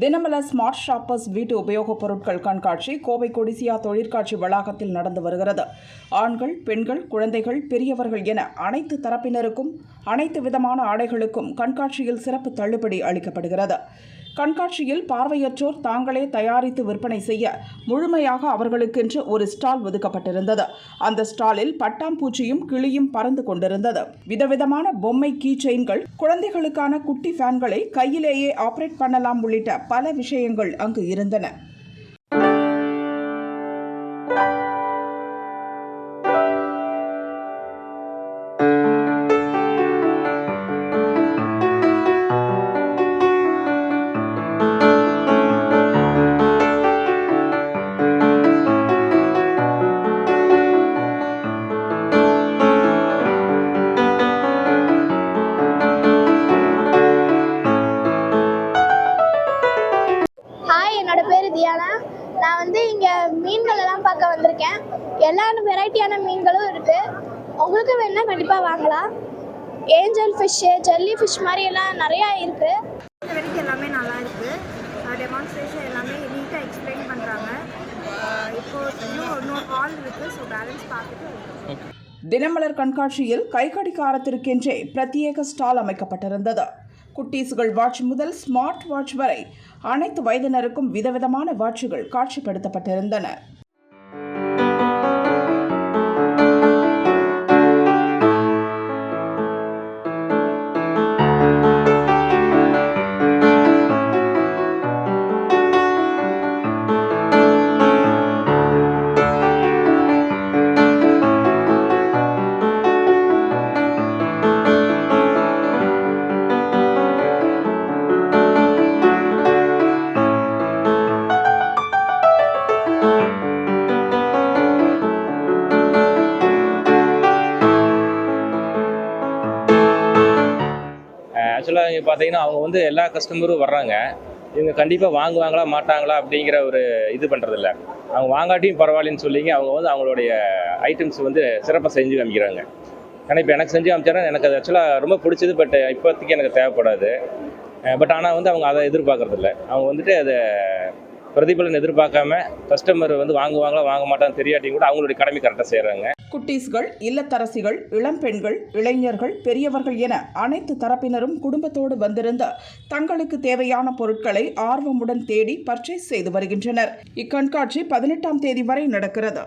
தினமல smart shoppers வீட்டு உபயோகப் பொருட்கள் கண்காட்சி கோவை கொடிசியா தொழிற்காட்சி வளாகத்தில் நடந்து வருகிறது. ஆண்கள் பெண்கள் குழந்தைகள் பெரியவர்கள் என அனைத்து தரப்பினருக்கும் அனைத்து விதமான ஆடைகளுக்கும் கண்காட்சியில் சிறப்பு தள்ளுபடி அளிக்கப்படுகிறது. கண்காட்சியில் பார்வையற்றோர் தாங்களே தயாரித்து விற்பனை செய்ய முழுமையாக அவர்களுக்கென்று ஒரு ஸ்டால் ஒதுக்கப்பட்டிருந்தது. அந்த ஸ்டாலில் பட்டாம்பூச்சியும் கிளியும் பறந்து கொண்டிருந்தது. விதவிதமான பொம்மை கீ செயின்கள் குழந்தைகளுக்கான குட்டி ஃபேன்களை கையிலேயே ஆபரேட் பண்ணலாம் உள்ளிட்ட பல விஷயங்கள் அங்கு இருந்தன. என்னோட பேர் தியானா. நான் வந்து இங்கே மீன்கள் எல்லாம் பார்க்க வந்திருக்கேன். எல்லா வெரைட்டியான மீன்களும் இருக்குது உங்களுக்கு வேணால் கண்டிப்பாக வாங்கலாம். ஏஞ்சல் ஃபிஷ்ஷு ஜெல்லி ஃபிஷ் மாதிரி எல்லாம் நிறையா இருக்குது வரைக்கும் எல்லாமே நல்லா இருக்கு. டெமான்ஸ்ட்ரேஷன் எல்லாமே நீட்டாக எக்ஸ்பிளைன் பண்ணுறாங்க இப்போ இன்னும் இன்னொரு ஹால் இருக்குது ஸோ பேலன்ஸ் பார்த்துட்டு தினமலர் கண்காட்சியில் கைக்கடிகாரத்திற்கென்றே பிரத்யேக ஸ்டால் அமைக்கப்பட்டிருந்தது. குட்டீஸ்கள் வாட்ச் முதல் ஸ்மார்ட் வாட்ச் வரை அனைத்து வயதினருக்கும் விதவிதமான வாட்சுகள் காட்சிப்படுத்தப்பட்டிருந்தன. ஆக்சுவலாக இங்கே பார்த்தீங்கன்னா அவங்க வந்து எல்லா கஸ்டமரும் வர்றாங்க. இவங்க கண்டிப்பாக வாங்குவாங்களா மாட்டாங்களா அப்படிங்கிற ஒரு இது பண்ணுறதில்ல அவங்க வாங்காட்டியும் பரவாயில்லன்னு சொல்லிங்க அவங்க வந்து அவங்களுடைய ஐட்டம்ஸ் வந்து சிறப்பாக செஞ்சு காமிக்கிறாங்க. ஏன்னா இப்போ எனக்கு செஞ்சு காமிச்சாரா எனக்கு அது ஆக்சுவலாக ரொம்ப பிடிச்சது பட் இப்போதைக்கு எனக்கு தேவைப்படாது. பட் ஆனால் வந்து அவங்க அதை எதிர்பார்க்குறதில்ல. அவங்க வந்துட்டு அதை பிரதிபலன் எதிர்பார்க்காம கஸ்டமர் வந்து வாங்குவாங்களா வாங்க மாட்டாங்கன்னு தெரியாட்டியும் கூட அவங்களுடைய கடமை கரெக்டாக செய்கிறாங்க குட்டீஸ்கள் இல்லத்தரசிகள் இளம்பெண்கள் இளைஞர்கள் பெரியவர்கள் என அனைத்து தரப்பினரும் குடும்பத்தோடு வந்திருந்த தங்களுக்கு தேவையான பொருட்களை ஆர்வமுடன் தேடி பர்ச்சேஸ் செய்து வருகின்றனர். இக்கண்காட்சி பதினெட்டாம் தேதி வரை நடக்கிறது.